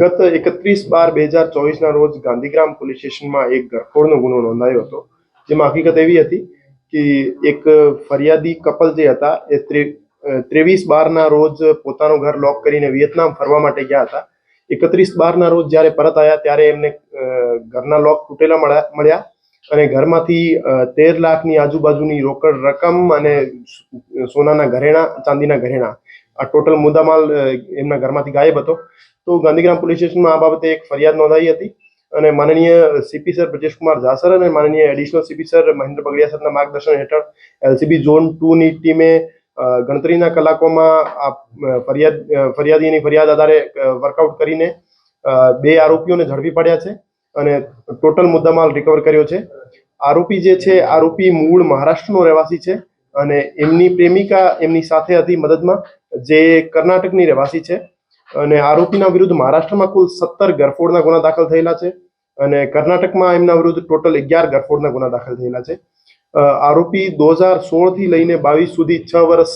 ગત એકત્રીસ બાર બે હજાર ચોવીસના રોજ ગાંધીગ્રામ પોલીસ સ્ટેશનમાં એક ગરફોડનો ગુનો નોંધાયો હતો. જેમાં હકીકત એવી હતી કે એક ફરિયાદી કપલ જે હતા, એ ત્રેવીસ બારના રોજ પોતાનું ઘર લોક કરીને વિયેતનામ ફરવા માટે ગયા હતા. એકત્રીસ બારના રોજ જ્યારે પરત આવ્યા ત્યારે એમને ઘરના લોક તૂટેલા મળ્યા અને ઘરમાંથી તેર લાખની આજુબાજુની રોકડ રકમ અને સોનાના ઘરેણા, ચાંદીના ઘરેણા આ ટોટલ મુદ્દામાલ એમના ઘરમાંથી ગાયબ હતો. તો ગાંધીગ્રામ પોલીસ સ્ટેશનમાં આ બાબતે એક ફરિયાદ નોંધાઈ હતી અને માનનીય સીપી સર બ્રજેશકુમાર ઝાસર અને માનનીય additional CP sir Mahendra Bagadiya સરના માર્ગદર્શન હેઠળ એલસીબી ઝોન ટુ ની ટીમે ગણતરીના કલાકોમાં આ ફરિયાદ ફરિયાદીની ફરિયાદ આધારે વર્કઆઉટ કરીને બે આરોપીઓને ઝડપી પાડ્યા છે અને ટોટલ મુદ્દામાલ રિકવર કર્યો છે. આરોપી જે છે, આરોપી મૂળ મહારાષ્ટ્રનો રહેવાસી છે. અને એમની પ્રેમિકા એમની સાથે હતી મદદમાં, જે કર્ણાટકની રહેવાસી છે. અને આરોપીના વિરુદ્ધ મહારાષ્ટ્રમાં કુલ સત્તર ગરફોડના ગુના દાખલ થયેલા છે અને કર્ણાટકમાં એમના વિરુદ્ધ ટોટલ અગિયાર ગરફોડના ગુના દાખલ થયેલા છે. આરોપી દો હજાર સોળથી લઈને બાવીસ સુધી છ વર્ષ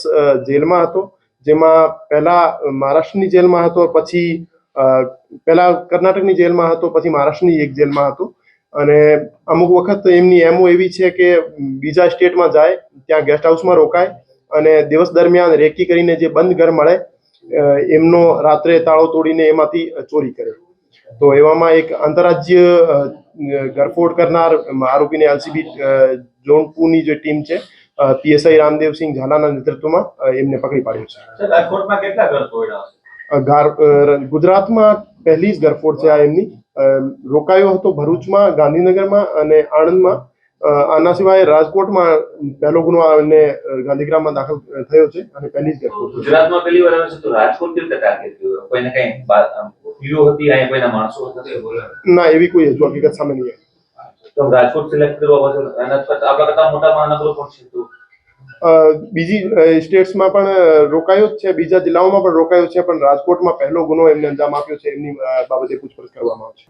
જેલમાં હતો. જેમાં પહેલા મહારાષ્ટ્રની જેલમાં હતો, પછી પહેલા કર્ણાટકની જેલમાં હતો, પછી મહારાષ્ટ્રની એક જેલમાં હતો. અને અમુક વખત એમની એમઓ એવી છે કે બીજા સ્ટેટમાં જાય, ત્યાં ગેસ્ટ હાઉસમાં રોકાય અને દિવસ દરમિયાન રેકી કરીને જે બંધ ઘર મળે એમનો રાત્રે તાળો તોડીને એમાંથી ચોરી કરે. તો એવામાં એક આંતરરાજ્ય ગરફોડ કરનાર આરોપીને એલસીબી ટુ જે ટીમ છે પીએસઆઈ રામદેવસિંહ ઝાલાના નેતૃત્વમાં એમને પકડી પાડ્યું છે. કેટલા ઘર તોડ્યા ગુજરાતમાં પહેલી જ ગરફોડ છે આ એમની. રોકાયો હતો ભરૂચમાં ગાંધીનગરમાં અને આણંદમાં. આના સિવાય રાજકોટમાં પહેલો ગુનો અને ગાંધીગ્રામમાં દાખલ થયો છે અને પહેલી જ ગરફોડ ગુજરાતમાં પહેલી વાર આવે છે તો રાજકોટ કેવી રીતે ટાર્ગેટ કોઈને કઈ હતી આ કોઈના માણસો હતા? ના એવી કોઈ હજુ હકીકત સામે નહીં તો રાજકોટ સિલેક્ટ કરવા પાછળ એના કરતા આપણા કરતા મોટા મહાનગરો પણ છે તો બીજી સ્ટેટ્સમાં પણ રોકાયો જ છે. બીજા જિલ્લાઓમાં પણ રોકાયો છે, પણ રાજકોટમાં પહેલો ગુનો એમને અંજામ આપ્યો છે. એમની બાબતે પૂછપરછ કરવામાં આવશે.